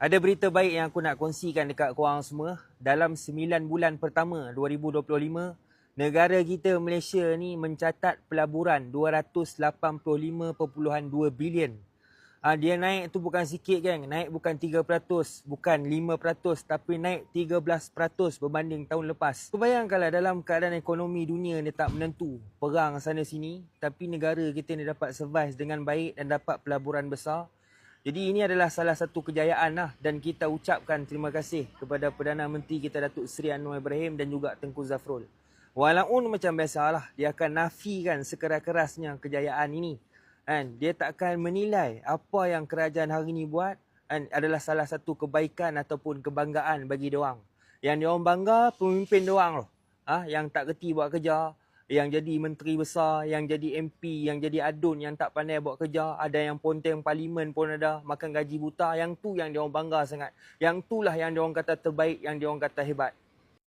Ada berita baik yang aku nak kongsikan dekat korang semua. Dalam 9 bulan pertama 2025, negara kita Malaysia ni mencatat pelaburan 285.2 bilion. Ha, dia naik tu bukan sikit kan. Naik bukan 3%, bukan 5%, tapi naik 13% berbanding tahun lepas. Kau bayangkanlah dalam keadaan ekonomi dunia ni tak menentu. Perang sana sini. Tapi negara kita ni dapat survive dengan baik dan dapat pelaburan besar. Jadi ini adalah salah satu kejayaan lah dan kita ucapkan terima kasih kepada Perdana Menteri kita Datuk Seri Anwar Ibrahim dan juga Tengku Zafrul. Walaupun macam biasalah dia akan nafikan sekeras-kerasnya kejayaan ini. Kan? Dia tak akan menilai apa yang kerajaan hari ini buat kan? adalah salah satu kebaikan ataupun kebanggaan bagi dia orang. Yang dia orang bangga pemimpin dia orang loh. Ha? yang tak kerti buat kerja, yang jadi menteri besar, yang jadi MP, yang jadi adun, yang tak pandai buat kerja, ada yang ponteng parlimen pun ada, makan gaji buta, yang tu yang dia orang bangga sangat. Yang tu lah yang dia orang kata terbaik, yang dia orang kata hebat.